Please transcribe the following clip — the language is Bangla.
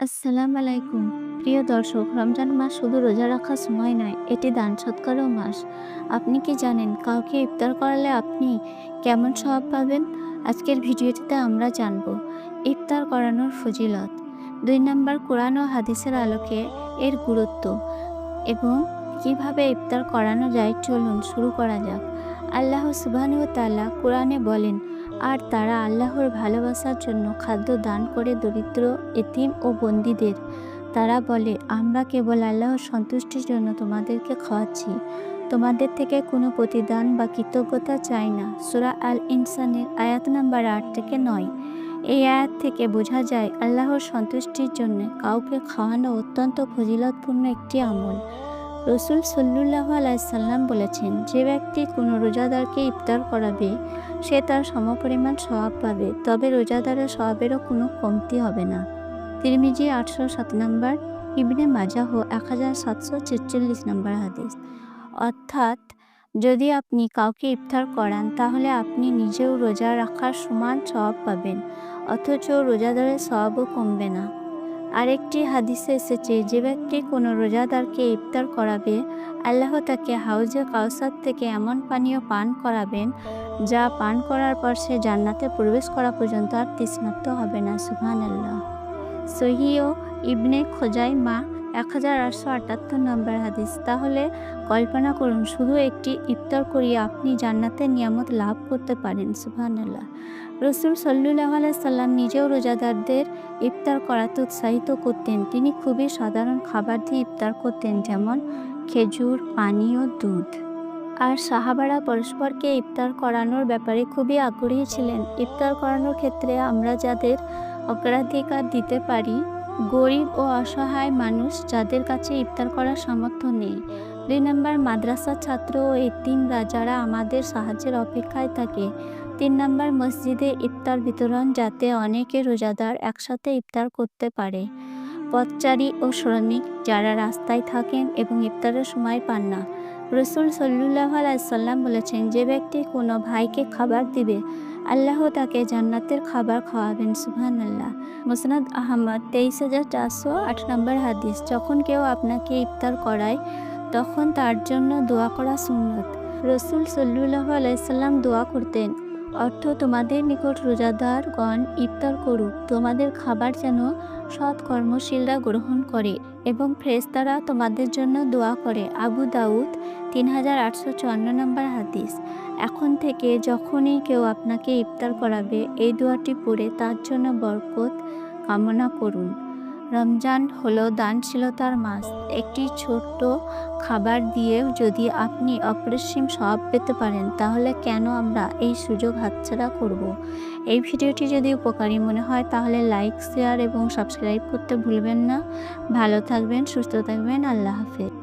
আসসালামু আলাইকুম প্রিয় দর্শক, রমজান মাস শুধু রোজা রাখার সময় নয়, এটি দান সৎকারও মাস। আপনি কি জানেন, কাউকে ইফতার করালে আপনি কেমন স্বভাব পাবেন? আজকের ভিডিওটিতে আমরা জানব, ইফতার করানোর ফজিলত। দুই নম্বর, কোরআন ও হাদিসের আলোকে এর গুরুত্ব এবং কীভাবে ইফতার করানো যায় চলুন শুরু করা যাক। আল্লাহ ওয়া কোরআনে বলেন আর তারা আল্লাহর ভালোবাসার জন্য খাদ্য দান করে দরিদ্র, এতিম ও বন্দীদের। তারা বলে, আমরা কেবল আল্লাহর সন্তুষ্টির জন্য তোমাদেরকে খাওয়াচ্ছি। তোমাদের থেকে কোনো প্রতিদান বা কৃতজ্ঞতা চাই না। সুরা আল ইনসানের আয়াত নাম্বার আট থেকে নয়। এই আয়াত থেকে বোঝা যায়, আল্লাহর সন্তুষ্টির জন্য কাউকে খাওয়ানো অত্যন্ত ফজিলতপূর্ণ একটি আমল। রসুল সল্লুল্লাহ আলাইসাল্লাম বলেছেন, যে ব্যক্তি কোনো রোজাদারকে ইফতার করাবে, সে তার সমপরিমাণ স্বভাব পাবে, তবে রোজাদারের স্বভাবেরও কোনো কমতি হবে না। তিরমিজি আটশো সাত নম্বর, ইবনে মাজাহ এক হাজার সাতশো ছেচল্লিশ নম্বর হাদিস। অর্থাৎ, যদি আপনি কাউকে ইফতার করান, তাহলে আপনি নিজেও রোজা রাখার সমান স্বভাব পাবেন, অথচ রোজাদারের স্বভাবও কমবে না। আরেকটি হাদিসে এসেছে, যে ব্যক্তি কোনো রোজাদারকে ইফতার করাবে, আল্লাহ তাকে হাউজে কাউসার থেকে এমন পানীয় পান করাবেন, যা পান করার পর সে জান্নাতে প্রবেশ করা পর্যন্ত আর তৃষ্ণার্ত হবে না। সুহান আল্লাহ সহিও ইবনে খোজাই মা এক হাজার আটশো আটাত্তর নম্বর হাদিস। তাহলে কল্পনা করুন, শুধু একটি ইফতার করিয়ে আপনি জান্নাতের নিয়ামত লাভ করতে পারেন সুহান আল্লাহ রসুল সাল্লুল্লাহ সাল্লাম নিজেও রোজাদারদের ইফতার করাতে উৎসাহিত করতেন। তিনি খুবই সাধারণ খাবার দিয়ে ইফতার করতেন, যেমন খেজুর, পানি ও দুধ। আর সাহাবারা পরস্পরকে ইফতার করানোর ব্যাপারে খুবই আগ্রহী ছিলেন। ইফতার করানোর ক্ষেত্রে আমরা যাদের অগ্রাধিকার দিতে পারি গরিব ও অসহায় মানুষ যাদের কাছে ইফতার করার সামর্থ্য নেই। দুই নম্বর মাদ্রাসার ছাত্র ও এতিমরা যারা আমাদের সাহায্যের অপেক্ষায় থাকে। তিন নম্বর মসজিদে ইফতার বিতরণ যাতে অনেকে রোজাদার একসাথে ইফতার করতে পারে। পথচারী ও শ্রমিক যারা রাস্তায় থাকেন এবং ইফতারের সময় পান না। রসুল সাল্লুল্লাহ আলাইসাল্লাম বলেছেন, যে ব্যক্তি কোনো ভাইকে খাবার দিবে আল্লাহ তাকে জান্নাতের খাবার খাওয়াবেন সুহান আল্লাহ মুসনাদ আহমদ, তেইশ হাজার চারশো আট নম্বর হাদিস। যখন কেউ আপনাকে ইফতার করায়, তখন তার জন্য দোয়া করা সুন্নত। রসুল সল্লুল্লাহ আলাইসাল্লাম দোয়া করতেন অর্থ তোমাদের নিকট রোজাদারগণ ইফতার করুক। তোমাদের খাবার যেন সৎ কর্মশীলরা গ্রহণ করে এবং ফ্রেস্তারা তোমাদের জন্য দোয়া করে। আবু দাউদ তিন হাজার আটশো চুয়ান্ন নম্বর হাদিস। এখন থেকে যখনই কেউ আপনাকে ইফতার করাবে, এই দোয়াটি পড়ে তার জন্য বরকত কামনা করুন। রমজান হলো দানশীলতার মাস। একটি ছোট্ট খাবার দিয়ে যদি আপনি অপরিসীম স্বভাব পেতে পারেন, তাহলে কেন আমরা এই সুযোগ হাতছাড়া করব। এই ভিডিওটি যদি উপকারী মনে হয়, তাহলে লাইক, শেয়ার এবং সাবস্ক্রাইব করতে ভুলবেন না। ভালো থাকবেন, সুস্থ থাকবেন, আল্লাহ হাফেজ।